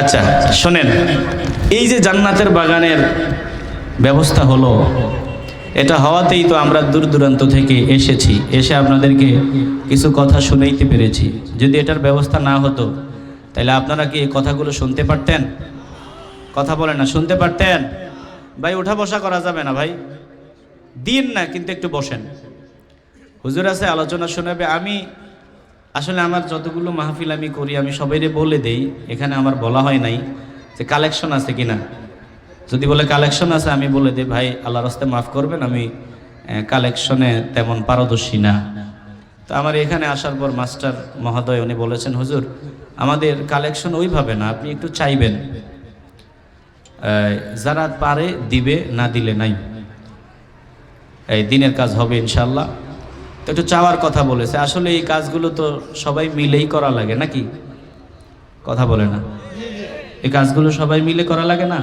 আচ্ছা শোনেন, এই যে জান্নাতের বাগানের ব্যবস্থা হলো, এটা হওয়াতেই তো আমরা দূর দূরান্ত থেকে এসেছি, এসে আপনাদেরকে কিছু কথা শুনেইতে পেরেছি। যদি এটার ব্যবস্থা না হতো, তাহলে আপনারা কি এই কথাগুলো শুনতে পারতেন? কথা বলেন না, শুনতে পারতেন? ভাই ওঠা বসা করা যাবে না ভাই। দিন না, কিন্তু একটু বসেন। হুজুর আছে, আলোচনা শোনাবে, আমি আসলে আমার যতগুলো মাহফিল আমি করি, আমি সবাইরে বলে দেই, এখানে আমার বলা হয় নাই যে কালেকশন আছে কিনা। যদি বলে কালেকশন আছে, আমি বলে দিই, ভাই আল্লাহ রাস্তায় মাফ করবেন, আমি কালেকশনে তেমন পারদর্শী না। তো আমার এখানে আসার পর মাস্টার মহোদয়, উনি বলেছেন, হুজুর, আমাদের কালেকশন ওইভাবে না, আপনি একটু চাইবেন। যারা পারে দিবে, না দিলে নাই। এই দিনের কাজ হবে ইনশাল্লাহ তো একটু চাওয়ার কথা বলেছে। আসলে এই কাজগুলো তো সবাই মিলেই করা লাগে, নাকি? কথা বলে না। এই কাজগুলো সবাই মিলে করা লাগে না?